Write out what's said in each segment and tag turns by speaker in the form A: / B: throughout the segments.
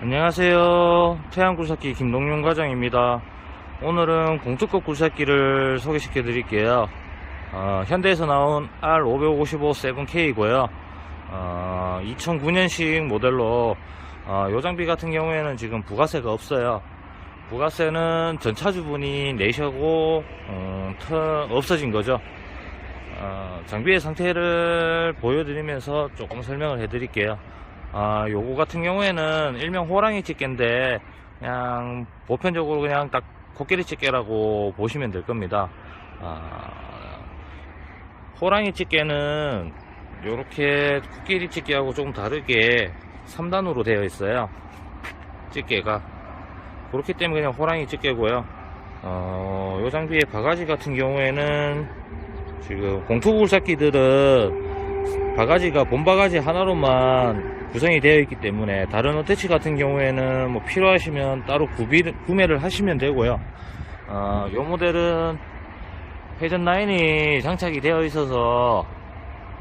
A: 안녕하세요. 태양굴삭기 김동윤 과장입니다. 오늘은 공특급 굴삭기를 소개시켜 드릴게요. 어, 현대에서 나온 R555 7K이고요. 어, 2009년식 모델로 어, 요 장비 같은 경우에는 지금 부가세가 없어요. 부가세는 전차주분이 내셔고 어, 터- 없어진 거죠. 어, 장비의 상태를 보여드리면서 조금 설명을 해 드릴게요. 아, 요거 같은 경우에는 일명 호랑이 집게인데 그냥 보편적으로 그냥 딱 코끼리 집게라고 보시면 될 겁니다. 아, 호랑이 집게는 요렇게 코끼리 집게하고 조금 다르게 3단으로 되어 있어요. 집게가 그렇기 때문에 그냥 호랑이 집게고요. 어, 요 장비의 바가지 같은 경우에는 지금 공투 굴삭기들은 바가지가 본바가지 하나로만 구성이 되어 있기 때문에 다른 어태치 같은 경우에는 뭐 필요하시면 따로 구비, 구매를 하시면 되고요. 어, 요 모델은 회전 라인이 장착이 되어 있어서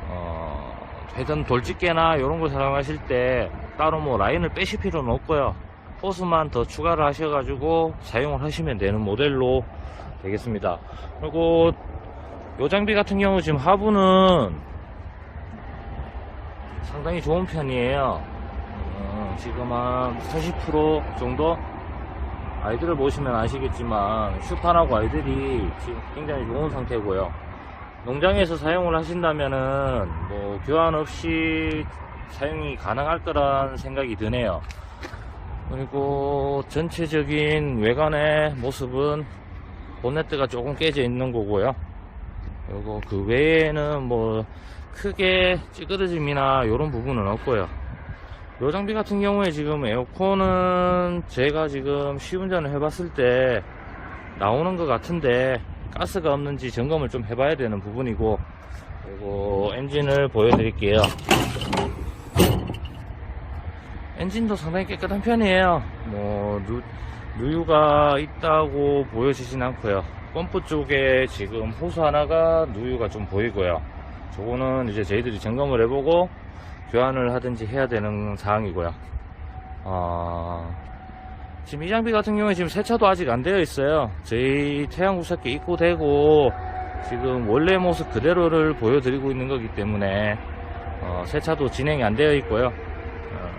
A: 어, 회전 돌집게나 이런 걸 사용하실 때 따로 뭐 라인을 빼실 필요는 없고요. 호스만 더 추가를 하셔가지고 사용을 하시면 되는 모델로 되겠습니다. 그리고 요 장비 같은 경우 지금 하부는 상당히 좋은 편이에요. 어, 지금 한 40% 정도 아이들을 보시면 아시겠지만 슈판하고 아이들이 지금 굉장히 좋은 상태고요. 농장에서 사용을 하신다면은 뭐 교환 없이 사용이 가능할 거란 생각이 드네요. 그리고 전체적인 외관의 모습은 본네트가 조금 깨져 있는 거고요. 그리고 그 외에는 뭐 크게 찌그러짐이나 이런 부분은 없고요. 요 장비 같은 경우에 지금 에어컨은 제가 지금 시운전을 해봤을 때 나오는 것 같은데 가스가 없는지 점검을 좀 해봐야 되는 부분이고 그리고 엔진을 보여드릴게요. 엔진도 상당히 깨끗한 편이에요. 뭐 누, 누유가 있다고 보여지진 않고요. 펌프 쪽에 지금 호수 하나가 누유가 좀 보이고요. 저거는 이제 저희들이 점검을 해보고 교환을 하든지 해야 되는 사항이고요. 어, 지금 이 장비 같은 경우에 지금 세차도 아직 안 되어 있어요. 저희 태양구석기 입고되고 지금 원래 모습 그대로를 보여드리고 있는 거기 때문에 어, 세차도 진행이 안 되어 있고요. 어,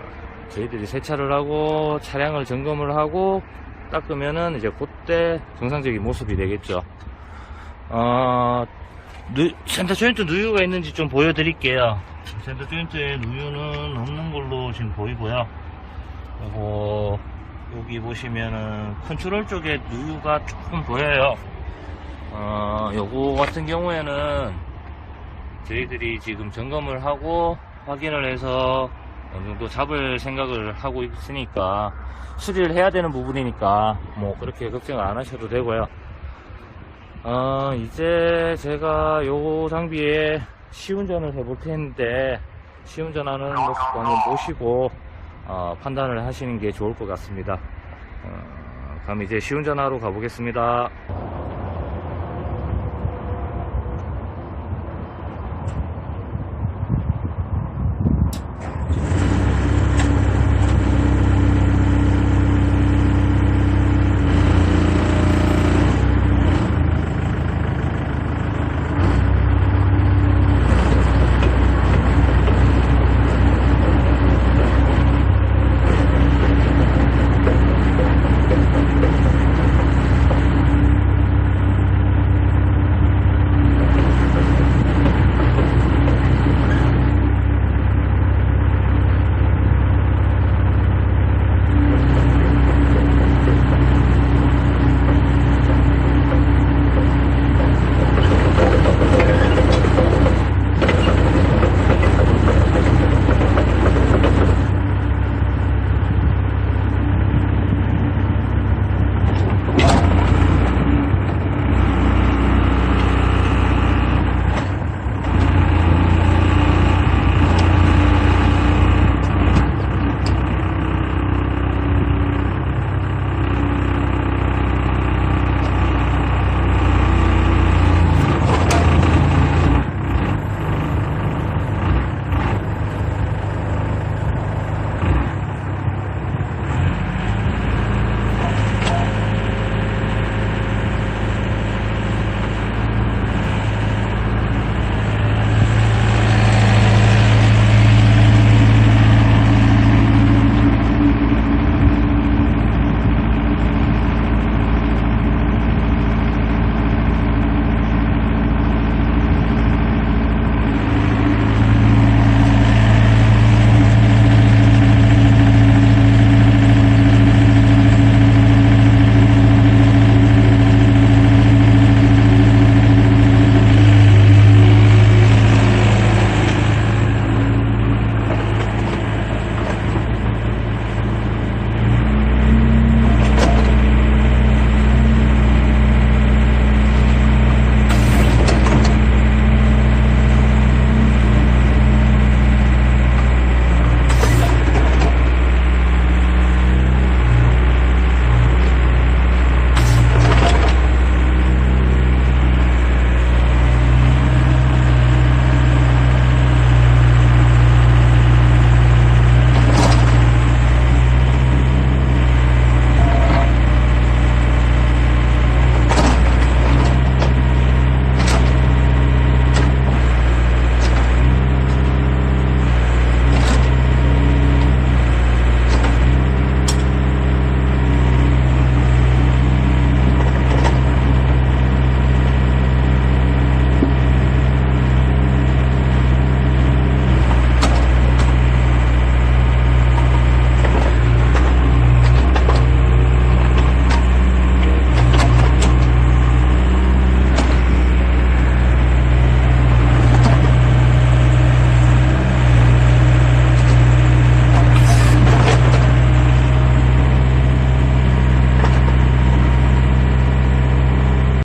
A: 저희들이 세차를 하고 차량을 점검을 하고 닦으면은 이제 그때 정상적인 모습이 되겠죠. 어, 누- 센터 조인트 누유가 있는지 좀 보여드릴게요. 센터 조인트에 누유는 없는 걸로 지금 보이고요. 그리고 여기 보시면은 컨트롤 쪽에 누유가 조금 보여요. 어, 요거 같은 경우에는 저희들이 지금 점검을 하고 확인을 해서 어느 정도 잡을 생각을 하고 있으니까 수리를 해야 되는 부분이니까 뭐 그렇게 걱정을 안 하셔도 되고요. 어, 이제 제가 요 장비에 시운전을 해볼 텐데 시운전하는 모습 한번 보시고 어, 판단을 하시는 게 좋을 것 같습니다. 어, 그럼 이제 시운전하러 가보겠습니다.